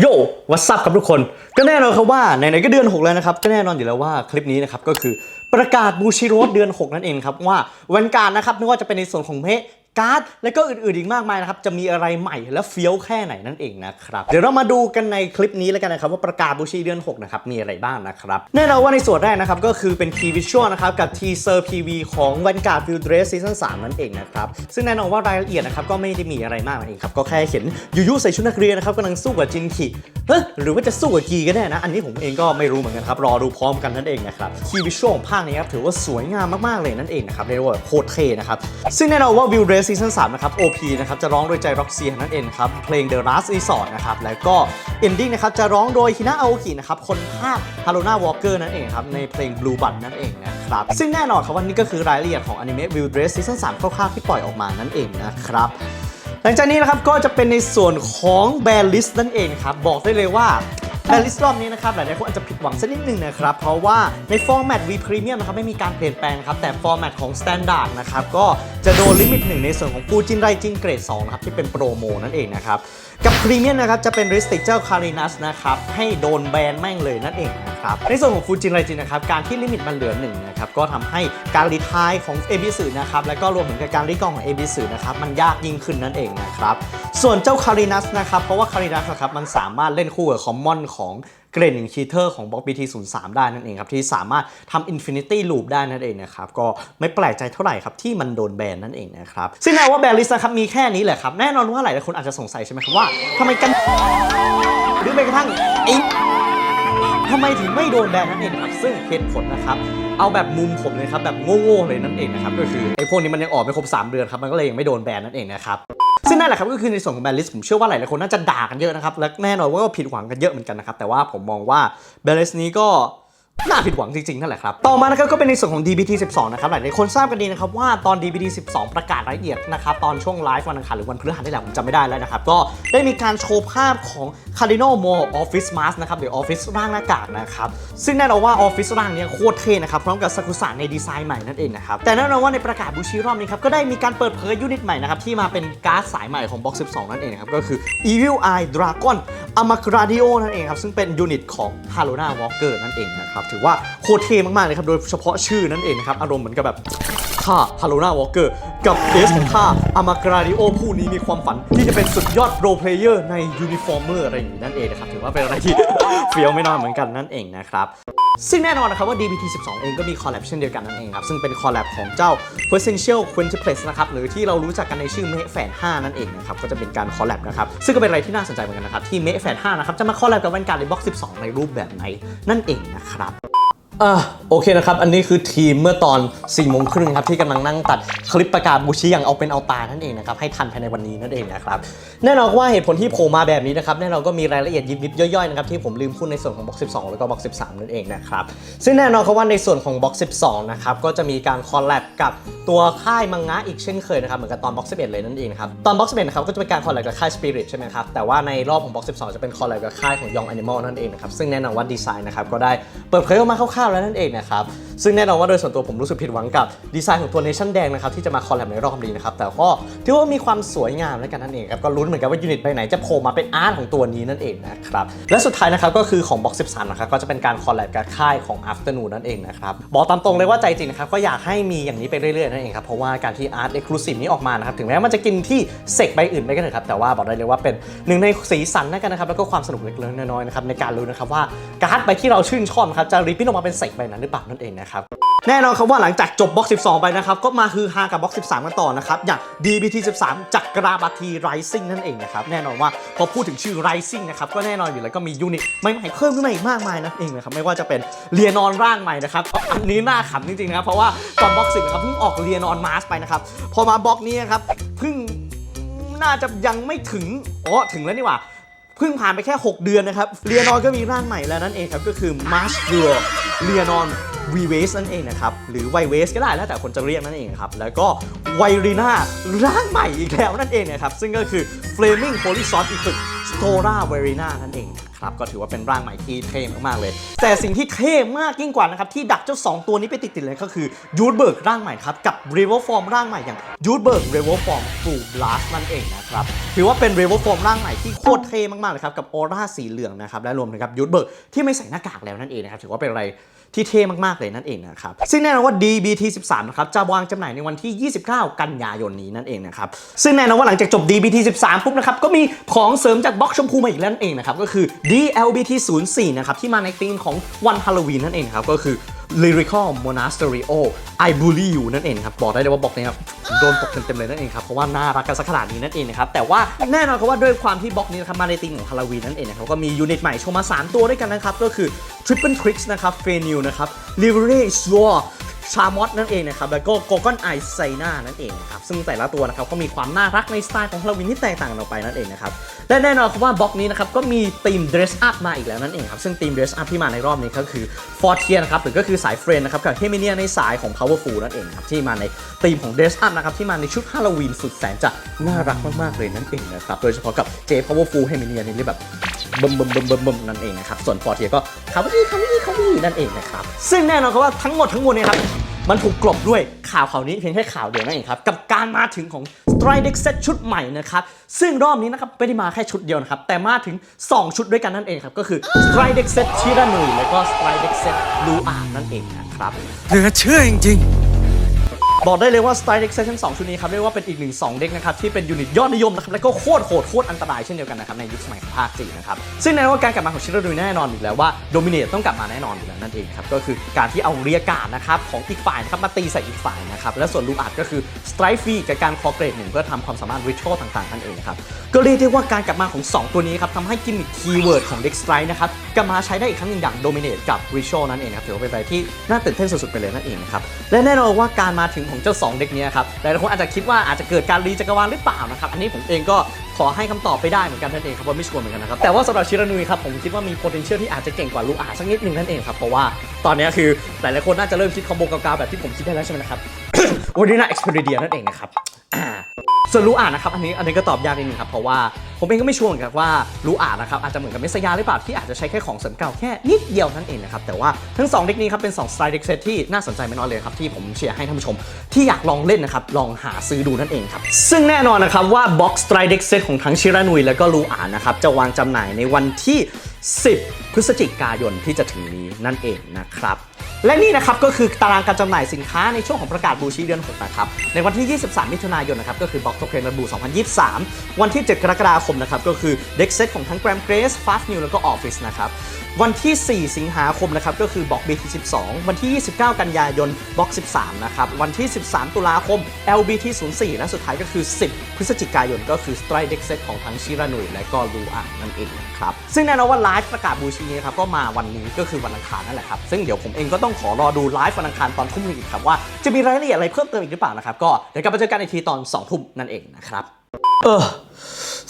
โยวัส u ัครับทุกคน ก็แน่นอนครับว่าไหนๆก็เดือน 6 แล้วนะครับ ก็แน่นอนอยู่แล้วว่าคลิปนี้นะครับก็คือประกาศบูชิโรสเดือน 6 นั่นเองครับว่าวันการนะครับไม่ว่าจะเป็นในส่วนของเมะ การ์ด และก็อื่นๆอีกมากมายนะครับ จะมีอะไรใหม่และเฟี้ยวแค่ไหนนั่นเองนะครับ เดี๋ยวเรามาดูกันในคลิปนี้แล้วกันนะครับ ว่าประกาศบูชิเดือน 6 นะครับ มีอะไรบ้างนะครับ แน่นอนว่าในส่วนแรกนะครับ ก็คือเป็น Key Visual นะครับ กับ Teaser PV ของ Vanguard Field Dress Season 3 นั่นเองนะครับ ซึ่งแน่นอนว่ารายละเอียดนะครับก็ไม่ได้มีอะไรมากนั่นเองครับก็แค่เห็นยูยูใส่ชุดนักเรียนนะครับกำลังสู้กับจินคิหรือว่าจะสู้กับกีก็ได้นะ อันนี้ผมเองก็ไม่รู้เหมือนกันครับ รอดูพร้อมกันนั่นเองนะครับคีวิชวลของภาคนี้ครับถือว่าสวยงามมากๆเลยนั่นเองนะครับเรียกว่าโคตรเท่นะครับ ซึ่งแน่นอนว่าวิวเรสซีซั่น3นะครับ OP นะครับจะร้องโดยใจร็อกเซียนั่นเองครับเพลง The Last Resort นะครับแล้วก็ Ending นะครับจะร้องโดยฮินะอาโอกินะครับคนภาคฮารุนาวอลเกอร์นั่นเองครับในเพลง Blue b u t นั่นเองนะครับซึ่งแน่นอนครับว่านี่ก็คือรายละเอียดของอนิเมะวิวเรสซีซั่น3คร่าวๆที่ปล่อยออกมานั่นเองนะครับ หลังจากนี้นะครับก็จะเป็นในส่วนของแบรลิสนั่นเองครับบอกได้เลยว่าแบรลิสรอบนี้นะครับหลายๆคนอาจจะผิดหวังสักนิดนึงนะครับเพราะว่าในฟอร์แมต V Premium นะครับไม่มีการเปลี่ยนแปลงครับแต่ฟอร์แมตของ Standard นะครับก็จะโดนลิมิตหนึ่งในส่วนของฟูจินไรจินเกรด2นะครับที่เป็นโปรโมนั่นเองนะครับกับพรีเมียมนะครับจะเป็น Restrict เจ้าคารินัสนะครับให้โดนแบนแม่งเลยนั่นเอง นะครับในส่วนของฟูจินไรจินนะครับการที่ลิมิตมันเหลือหนึ่งนะครับก็ทำให้การรีทายของ a b สื่อนะครับแล้วก็รวมถึงการรีกองของ a b สื่อนะครับมันยากยิ่งขึ้นนั่นเองนะครับส่วนเจ้าคารินัสนะครับเพราะว่าคารินัสนะครับมันสามารถเล่นคู่กับคอมมอนของเกรนคิเทอร์ของบล็อก BT03 ได้นั่นเองครับที่สามารถทำ Infinity Loop ได้นั่นเองนะครับก็ไม่แปลกใจเท่าไหร่ครับที่มันโดนแบนนั่นเองนะครับซึ่งแน่ว่าแบนลิสนะครับมีแค่นี้แหละครับแน่นอนว่าหลายคนอาจจะสงสัยใช่ไหมครับว่าทำไมกันหรือแม้กระทั่งไอ้ำไมถึงไม่โดนแบนนั่นเองครับซึ่งเหตุผลนะครับเอาแบบมุมผมเลยครับแบบโง่ๆเลยนั่นเองนะครับก็คือไอ้พวกนี้มันยังออกไม่ครบ3เดือนครับมันก็เลยยังไม่โดนแบนนั่นเองนะครับซึ่งนั่นแหละครับก็คือในส่วนของแบนลิสผมเชื่อว่าหลายๆคนน่าจะด่ากันเยอะนะครับและแน่นอนว่าก็ผิดหวังกันเยอะเหมือนกันนะครับแต่ว่าผมมองว่าแบนลิสนี้ก็น่าผิดหวังจริงๆ นั่นแหละครับ ต่อมานะครับก็เป็นในส่วนของ DBT 12 นะครับ หลายๆคนทราบกันดีนะครับว่าตอน DBT 12 ประกาศรายละเอียดนะครับ ตอนช่วงไลฟ์วันอังคารหรือวันพฤหัสนี่แหละผมจำไม่ได้แล้วนะครับ ก็ได้มีการโชว์ภาพของ Cardinal Mo Office Mask นะครับหรือ Office ร่างหน้ากากนะครับ ซึ่งแน่นอนว่า Office ร่างนี้โคตรเท่นะครับ พร้อมกับซากุสะในดีไซน์ใหม่นั่นเองนะครับ แต่แน่นอนว่าในประกาศบูชิรอบนี้ครับ ก็ได้มีการเปิดเผยยูนิตใหม่นะครับ ที่มาเป็นการ์ดสายใหม่ของ Box 12 นั่นเองนะครับ ก็คือ Evil Eye Dragon Amagradio นั่นเองครับ ซึ่งเป็นยูนิตของ h a r u n a Walker นั่นเองนะครับถือว่าโคตรเท่มากๆเลยครับโดยเฉพาะชื่อนั่นเองนะครับอารมณ์เหมือนกับแบบ ข้าฮา r ล n a าวอลเกอร์ กับเอสของข้าอามากราดิโอผู้นี้มีความฝัน ที่จะเป็นสุดยอดโปรเพลเยอร์ในยูนิฟอร์เมอร์อะไรอย่างนี้นั่นเองนะครับ ถือว่าเป็นอะไรที่ เฟี้ยวไม่น้อยเหมือนกันนั่นเองนะครับ ซึ่งแน่นอนนะครับว่า DBT 12 เองก็มีคอลแลบเช่นเดียวกันนั่นเองครับ ซึ่งเป็นคอลแลบของเจ้า Quintessential Quintuplex นะครับ หรือที่เรารู้จักกันในชื่อเม h แฟน5นั่นเองนะครับ ก็จะเป็นการคอลแลบนะครับ ซึ่งก็เป็นอะไรที่น่าสนใจเหมือนกันนะครับที่เม h แฟน5นะครับจะมาคอลแลบกับวันการในบล็อก12 ในรูปแบบไหนนั่นเองนะครับ อ่าโอเคนะครับ อันนี้คือทีมเมื่อตอน4ี่โมงครึ่งครับที่กำลังนั่งตัดคลิปประกาศบูชิอย่างเอาเป็นเอาตานั่นเองนะครับให้ทันภายในวันนี้นั่นเองนะครับแน่นอนว่าเหตุผลที่โผล่มาแบบนี้นะครับแน่นอนก็มีรายละเอียดยิบยิบย่อยๆนะครับที่ผมลืมพูดในส่วนของบล็อก12 แล้วก็บล็อก13 นั่นเองนะครับซึ่งแน่นอนครับว่าในส่วนของบล็อก12 นะครับก็จะมีการคอลแลบกับตัวค่ายมังงะอีกเช่นเคยนะครับเหมือนกับตอนบล็อก11 เลยนั่นเองครับตอนบ็อก11นะครับก็จะเป็นการคอลแลบกับค่าย Spirit ใช่ไหมครับแต่ว่าในรอบของบ็อก12 จะเป็นคอลแลบกับค่ายของ Young Animal นั่นเองนะครับซึ่งแน่นอนว่าดีไซน์นะครับก็ได้เปิดเผยออกมาคร่าวๆแล้วนั่นเองนะครับซึ่งแน่นอนว่าโดยส่วนตัวผมรู้สึกผิดหวังกับดีไซน์ของตัวเนชั่นแดงนะครับที่จะมาคอลแลบในรอบนี้นะครับแต่ก็ถือว่ามีความสวยงามแล้วกันนั่นเองครับก็ลุ้นเหมือนกันว่ายูนิตไปไหนจะโผล่มาเป็นอาร์ตของตัวนี้นั่นเองนะครับและสุดท้ายนะครับก็คือของ Box 13นะครับก็จะเป็นการคอลแลบกับค่ายของ Afternoon นั่นเองนะครับบอกตามตรงเลยว่าใจจริงนะครับก็อยากให้มีอย่างนี้ไปเรื่อยๆนั่นเองครับเพราะว่าการที่อาร์ตเอกลูซีนี้ออกมานะครับถึงแม้มันจะกินที่เซกใบอื่นไปก็เถอะครับแต่ว่าบอกได้เลยว่าเป็นหนึ่งในสีสันแล้วกันนะครับแล้วก็ความสนุกเล็กๆน้อยๆนะครับในการรู้นะครับว่าการ์ดใบที่เราชื่นชอบครับจะรีพิทออกมาเป็นเซกใบนั้นหรือเปล่านั่นเองนะครับแน่นอนครับว่าหลังจากจบบล็อก 12 ไปนะครับ ก็มาคือฮากับบล็อก 13 กันต่อนะครับ อย่าง DBT 13 จักราบาที Rising นั่นเองนะครับ แน่นอนว่าพอพูดถึงชื่อ Rising นะครับ ก็แน่นอนอยู่แล้วก็มียูนิตใหม่ๆเพิ่มขึ้นมาอีกมากมายนั่นเองนะครับ ไม่ว่าจะเป็นเรียนอนร่างใหม่นะครับ อันนี้น่าขำจริงๆนะครับเพราะว่าก่อนบล็อก 10ครับเพิ่งออกเรียนอนมาสไปนะครับพอมาบล็อกนี้นะครับเพิ่งน่าจะยังไม่ถึงอ๋อถึงแล้วนี่หว่าเพิ่งผ่านไปแค่ 6 เดือนนะครับเรียนอนก็มีร่างใหม่แล้วนั่นเองครับก็คือ m a s h d u r เรียนอน v w a s นั่นเองนะครับ หรือไวเวสก็ได้แล้วแต่คนจะเรียกนั่นเองครับ แล้วก็ไวรีนาร่างใหม่อีกแล้วนั่นเองนะครับ ซึ่งก็คือ Flaming Holy Sword Equip s t o r a v e r i n a นั่นเองครับ ก็ถือว่าเป็นร่างใหม่ที่เท่มากๆเลย แต่สิ่งที่เท่มากยิ่งกว่านะครับ ที่ดักเจ้า 2 ตัวนี้ไปติดๆเลยก็คือยูดเบิร์กร่างใหม่ครับ กับ r e v o l Form ร่างใหม่อย่างยูดเบิร์ก r e v o l Form Full Blast นั่นเองนะครับ ถือว่าเป็น r e v o l Form ร่างใหม่ที่โคตรเท่มากๆเลยครับ กับออร่าสีเหลืองนะครับ และรวมถึงกับยูดเบิร์กที่ไม่ใส่หน้ากากแล้วนั่นเองนะครับ ถือว่าเป็นอะไร ที่เท่มากๆเลยนั่นเองนะครับ ซึ่งแน่นอนว่า DBT 13 นะครับจะวางจำหน่ายในวันที่ 29 กันยายนนี้นั่นเองนะครับ ซึ่งแน่นอนว่าหลังจากจบ DBT 13 ปุ๊บนะครับก็มีของเสริมจากบล็อกชมพูมาอีกแล้วนั่นเองนะครับก็คือ DLBT 04 นะครับที่มาในธีมของวันฮาโลวีนนั่นเองครับก็คือ Lyrical Monasterio I Bully You นั่นเองครับบอกได้เลยว่าบล็อกนี้ครับโดนตกเต็มๆเลยนั่นเองครับเพราะว่าน่ารักกันสักขนาดนี้นั่นเองนะครับแต่ว่าแน่นอนครับว่าด้วยความที่บล็อกนี้นะครับมาในธีมของฮาโลวีนนั่นเองนะครับก็มียูนิตใหม่โชว์มา 3 ตัวด้วยกันนะครับก็คือ Triple Tricks นะครับ f e n i l นะครับ l i v e r y Sword ชามอสนั่นเองนะครับ แล้วก็โกกอนไอไซนานั่นเองนะครับ ซึ่งแต่ละตัวนะครับก็มีความน่ารักในสไตล์ของฮาโลวีนที่แตกต่างกันออกไปนั่นเองนะครับ และแน่นอนครับว่าบล็อกนี้นะครับก็มีธีม dress up มาอีกแล้วนั่นเองครับ ซึ่งธีม dress up ที่มาในรอบนี้ก็คือ f o r t i e r นะครับ หรือก็คือสายเฟรนนะครับกับเฮมิเนียในสายของ powerful นั่นเองครับที่มาในธีมของ dress up นะครับที่มาในชุดฮาโลวีนสุดแสนจะน่ารักมากๆเลยนั่นเองนะครับโดยเฉพาะกับ J powerful เฮมิเนียนี่แบบ บึมบึมบึมบึมบึมนั่นเองนะครับ ส่วนฟอร์เทียก็คาวิคาวิคาวินั่นเองนะครับ ซึ่งแน่นอนครับว่าทั้งหมดทั้งมวลเนี่ยครับ มันถูกกลบด้วยข่าวข่าวนี้เพียงแค่ข่าวเดียวนั่นเองครับ กับการมาถึงของ s t r i Deck Set ชุดใหม่นะครับ ซึ่งรอบนี้นะครับไม่ได้มาแค่ชุดเดียวนะครับ แต่มาถึง 2 ชุดด้วยกันนั่นเองครับ ก็คือ s t r i Deck Set ชิรานุยและก็ s t r i Deck Set ลูอานั่นเองนะครับเหลือเชื่อจริงๆ บอกได้เลยว่า Style Deck Session 2 ชุดนี้ครับเรียกว่าเป็นอีกหนึ่ง2เด็กนะครับที่เป็นยูนิตยอดนิยมนะครับแล้วก็โคตรโหดโคตรอันตรายเช่นเดียวกันนะครับในยุคสมัยของภาค4นะครับซึ่งแน่นอนว่าการกลับมาของชิโรดุแน่นอนอยู่แล้วว่าโดมิเนตต้องกลับมาแน่นอนอยู่แล้วนั่นเองครับก็คือการที่เอาเรียการดนะครับของอีกฝ่ายนะครับมาตีใส่อีกฝ่ายนะครับและส่วนลูอาดก็คือ Strike Free กับการคอเกรดหนึ่งเพื่อทำความสามารถ Ritual ต่างๆนั่นเองครับก็เรียกได้ว่าการกลับมาของ 2 ตัวนี้ครับทำให้กิมมิคคีย์เวิร์ดของ Deck Strike นะครับกลับมาใช้ได้อีกครั้งหนึ่งอย่าง Dominate กับ Ritual นั่นเองครับถือว่าเป็นอะไรที่น่าตื่นเต้นสุดๆไปเลยนั่นเองครับและแน่นอนว่าการมาถึงของเจ้า2เด็กนี้ครับหลายคนอาจจะคิดว่าอาจจะเกิดการรีจักรวาลหรือเปล่านะครับอันนี้ผมเองก็ขอให้คำตอบไปได้เหมือนกันนั่นเองครับว่าไม่ชัวร์เหมือนกันนะครับแต่ว่าสำหรับชิรานุยครับผมคิดว่ามี potential ที่อาจจะเก่งกว่าลูอาสักนิดนึงนั่นเองครับเพราะว่าตอนนี้คือหลายๆคนน่าจะเริ่มคิดคอมโบกาวๆแบบที่ผมคิดได้แล้วใช่ไหมนะครับวันนี้นะ Expedia นั่นเองนะครับ ส่วนรู้อ่านนะครับอันนี้อันนี้ก็ตอบยากนิดนึงครับเพราะว่าผมเองก็ไม่ชัวร์เหมือนกันว่ารู้อ่านนะครับอาจจะเหมือนกับเมสยาหรือเปล่าที่อาจจะใช้แค่ของเสริมเก่าแค่นิดเดียวนั่นเองนะครับแต่ว่าทั้ง2เด็กนี้ครับเป็น2สไตล์เด็กเซตที่น่าสนใจไม่น้อยเลยครับที่ผมเชียร์ให้ท่านผู้ชม ที่อยากลองเล่นนะครับลองหาซื้อดูนั่นเองครับซึ่งแน่นอนนะครับว่าบ็อกสไตล์เด็กเซตของทั้งชิรานุยและก็ลูอ่านนะครับจะวางจำหน่ายในวันที่ 10 พฤศจิกายนที่จะถึงนี้นั่นเองนะครับ และนี่นะครับก็คือตารางการจำหน่ายสินค้าในช่วงของประกาศบูชีเดือน 6 นะครับ ในวันที่ 23 มิถุนายนนะครับก็คือบ็อกซ์โทเคนบู 2023 วันที่ 7 กรกฎาคมนะครับก็คือเด็กเซตของทั้งแกรมเกรสฟาสต์นิวแล้วก็ออฟฟิศนะครับ วันที่ 4 สิงหาคมนะครับก็คือ Box BT 12 วันที่ 29 กันยายน Box 13 นะครับ วันที่ 13 ตุลาคม LBT 04 และสุดท้ายก็คือ 10 พฤศจิกายนก็คือ Strike Deck Set ของทั้งชิรานุยและก็ลูอานั่นเองนะครับ ซึ่งแน่นอนว่าไลฟ์ประกาศบูชีนี้ครับก็มาวันนี้ก็คือวันอังคารนั่นแหละครับ ซึ่งเดี๋ยวผมเองก็ต้องขอรอดูไลฟ์วันอังคารตอนทุ่มนึงอีกครับว่าจะมีรายละเอียดอะไรเพิ่มเติมอีกหรือเปล่านะครับก็เดี๋ยวกลับมาเจอกันอีกทีตอน 2 ทุ่มนั่นเองนะครับเออ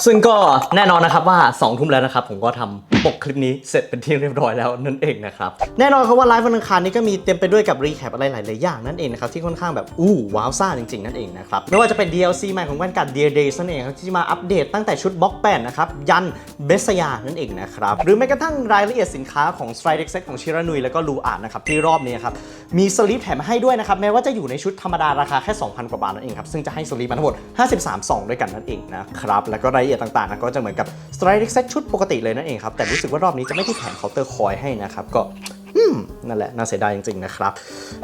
ซึ่งก็แน่นอนนะครับว่า2ทุ่มแล้วนะครับผมก็ทำปกคลิปนี้เสร็จเป็นที่เรียบร้อยแล้วนั่นเองนะครับแน่นอนครับว่าไลฟ์วันอังคารนี้ก็มีเต็มไปด้วยกับรีแคปอะไรหลายๆอย่างนั่นเองนะครับที่ค่อนข้างแบบอู้ว้าวซ่าจริงๆนั่นเองนะครับไม่ว่าจะเป็น DLC ใหม่ของแว่นการ Dear Days นั่นเองครับที่มาอัปเดตตั้งแต่ชุดบล็อกแปดนะครับยันเบสยานั่นเองนะครับหรือแม้กระทั่งรายละเอียดสินค้าของ Strike Deck Set ของชิรานุยแล้วก็ลูอาร์นะครับที่รอบนี้ครับมีสลิปแถมให้ด้วยนะครับแม้ว่าจะอยู่ในชุดธรรมดาราคาแค่ 2,000 กว่าบาทนั่นเองครับซึ่งจะให้สลิปมาทั้งหมด53ซองด้วยกันนั่นเองนะครับแล้วก็รายละเอียดต่างๆนะก็จะเหมือนกับ Strike Deck Set ชุดปกติเลยนั่นเองครับแต่รู้สึกว่ารอบนี้จะไม่ได้แถมเคาน์เตอร์คอยให้นะครับก็ นั่นแหละน่าเสียดายจริงๆนะครับ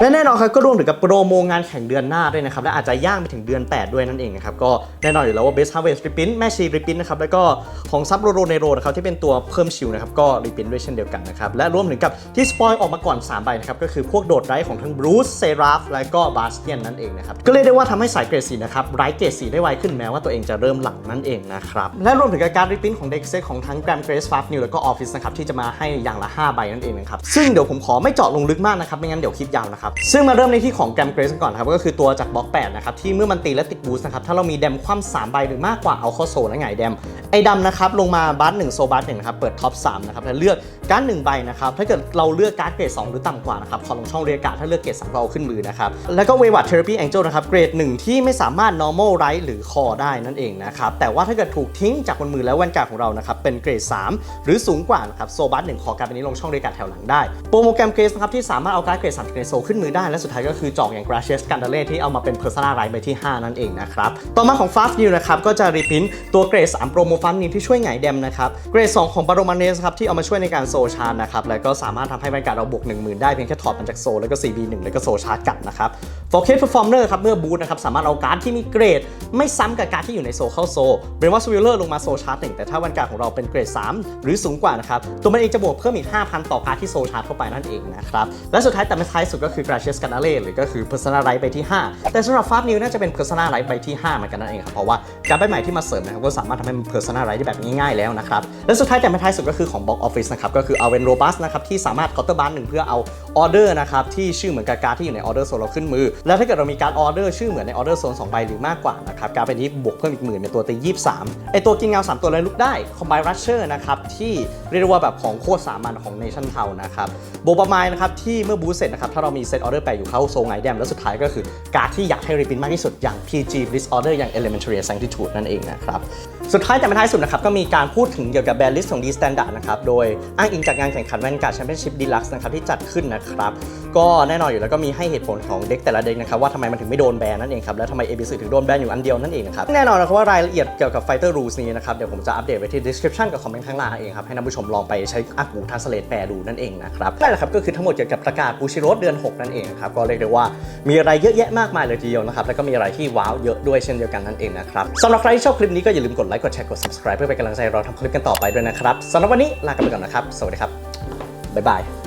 และแน่นอนครับก็รวมถึงกับโปรโมงานแข่งเดือนหน้าด้วยนะครับและอาจจะย่างไปถึงเดือน 8 ด้วยนั่นเองนะครับก็แน่นอนอยู่แล้วว่า Best Harvest Reprint แม่ชี Reprint นะครับแล้วก็ของซับโรโรเนโรนะครับที่เป็นตัวเพิ่มชิลนะครับก็ Reprint ด้วยเช่นเดียวกันนะครับและรวมถึงกับที่สปอยออกมาก่อน3ใบนะครับก็คือพวกโดดไร้ของทั้งบรูซเซราฟและก็บาสเตียนนั่นเองนะครับก็เรียกได้ว่าทำให้สายเกรดสีนะครับไร้เกรดสีได้ไวขึ้นแม้ว่าตัวเองจะเริ่มหลังนั่นเองนะครับและรวมถึงการรีพินของเด็กเซตของทั้ง Gram Grace Fast New แล้วก็ Office นะครับที่จะมาให้อย่างละ5ใบนั่นเองนะครับซึ่งเดี๋ยวผมขอไม่เจาะลงลึกมากนะครับไม่งั้นเดี๋ยวคลิปยาวนะครับซึ่งมาเริ่มในที่ของแกรมเกรสก่อนครับก็คือตัวจากบล็อก8นะครับที่เมื่อมันตีและติดบูสต์นะครับถ้าเรามีแดมคว่ำ3ใบหรือมากกว่าเอาเข้าโซนและไงายแดมไอ้ดำนะครับลงมาบัสหนึ่งโซบัสหนึ่งนะครับเปิดท็อป3นะครับแล้วเลือก การ์ดหนึ่งใบนะครับถ้าเกิดเราเลือกการ์ดเกรด2หรือต่ำกว่านะครับขอลงช่องเรียกการ์ดถ้าเลือกเกรด3ก็เอาขึ้นมือนะครับแล้วก็เววัตเทอร์ปีแองเจิลนะครับเกรด1ที่ไม่สามารถ normal right หรือ call ได้นั่นเองนะครับแต่ว่าถ้าเกิดถูกทิ้งจากบนมือแล้วแวนการ์ดของเรานะครับเป็นเกรด 3 หรือสูงกว่านะครับโซบัสหนึ่งขอการ์ดใบนี้ลงช่องเรียกการ์ดแถวหลังได้โปรโมแกรมเกรสนะครับที่สามารถเอาการ์ดเกรด3เกรดโซขึ้นมือได้และสุดท้ายก็คือจอกอย่าง Gracious g a n d a l e ที่เอามาเป็น Persona Right ใบที่ 5 นั่นเองนะครับต่อมาของ Fast New นะครับก็จะรีพินตัวเกรด3โปรโมฟันนิวที่ช่วยไงเดมนะครับเกรด2ของ Baromanes ครับที่เอามาช่วยในการโซชาร์จนะครับ แล้วก็สามารถทำให้แวนการ์ดเราบวก 10,000 ได้เพียงแค่ถอดมันจากโซแล้วก็ CB1 แล้วก็โซชาร์จกลับนะครับ Focus Performer ครับ เมื่อบูทนะครับ สามารถเอาการ์ดที่มีเกรด ไม่ซ้ำกับการ์ดที่อยู่ในโซเข้าโซเบรนว่าสวิลเลอร์ลงมาโซชาร์จหนึ่งแต่ถ้าแวนการ์ดของเราเป็นเกรด 3 หรือสูงกว่านะครับ ตัวมันเองจะบวกเพิ่มอีก 5,000 ต่อการ์ดที่โซชาร์จเข้าไปนั่นเองนะครับ และสุดท้ายแต่ไม่ท้ายสุดก็คือ Gracious g a n a l e หรือก็คือ Persona Right ใบที่ 5 แต่สำหรับ Fast New น่าจะเป็น Persona Right ใบที่5เหมือนกันนั่นเองครับเพราะว่าการใบใหม่ที่มาเสริมนะครับก็สามารถทำให้มัน Persona Right ได้แบบง่ายๆแล้วนะครับและสุดท้ายแต่ไม่ท้ายสุดก็คือของ Box Office นะครับก็คคือเอาเป็นโรบัสนะครับที่สามารถคอน์เตอร์บาร์หนึ่งเพื่อเอาออเดอร์นะครับที่ชื่อเหมือนกับการ์ดที่อยู่ในออเดอร์โซนเราขึ้นมือ แล้วถ้าเกิดเรามีการออเดอร์ชื่อเหมือนในออเดอร์โซน2ใบหรือมากกว่านะครับการเป็นนี้บวกเพิ่มอีกหมื่นในตัวตียี่สามไอตัวกินเงา3ตัวเลยลุกได้ Combine Rusher นะครับที่เรียกว่าแบบของโคตรสามัญของ Nation t o w n นะครับโบปามายนะครับที่เมื่อบูสเสร็จนะครับถ้าเรามีเซตออเดอร์แปะอยู่เข้าโซงไงแดมแล้วสุดท้ายก็คือการ์ดที่อยากให้รีพินมากที่สุดอย่าง PG Bliss Order อย่าง Elementary Sanctitude นั่นเองนะครับสุดท้ายแต่ไม่ท้ายสุดนะครับก็มีการพูดถึงเกี่ยวกับแบรนด์ลิสต์ของ D Standard นะครับโดยอ้างอิงจากงานแข่งขันแวนการ์ดแชมเปี้ยนชิพดีลักซ์นะครับที่จัดขึ้นนะครับ ก็แน่นอนอยู่แล้วก็มีให้เหตุผลของเด็กแต่ละเด็กนะครับว่าทำไมมันถึงไม่โดนแบนนั่นเองครับแล้วทำไม ABC ถึงโดนแบนอยู่อันเดียวนั่นเองนะครับแน่นอนนะครับว่ารายละเอียดเกี่ยวกับ Fighter Rules นี้นะครับเดี๋ยวผมจะอัปเดตไว้ที่ description กับคอมเมนต์ข้างล่างเองครับให้ท่านผู้ชมลองไปใช้อากูทัสเลตแปลดูนั่นเองนะครับนั่นแหละครับก็คือทั้งหมดเกี่ยวกับประกาศบูชิโรสเดือน 6 นั่นเองครับก็เรียกได้ว่ามีอะไรเยอะแยะมากมายเลยทีเดียวนะครับแล้วก็มีอะไรที่ว้าวเยอะด้วยเช่นเดียวกันนั่นเองนะครับสำหรับใครที่ชอบคลิปนี้ก็อย่าลืมกดไลค์กดแชร์กด subscribe เพื่อเป็นกำลังใจเราทำคลิปกันต่อไปด้วยนะครับสำหรับวันนี้ลากันไปก่อนนะครับ สวัสดีครับบ๊ายบาย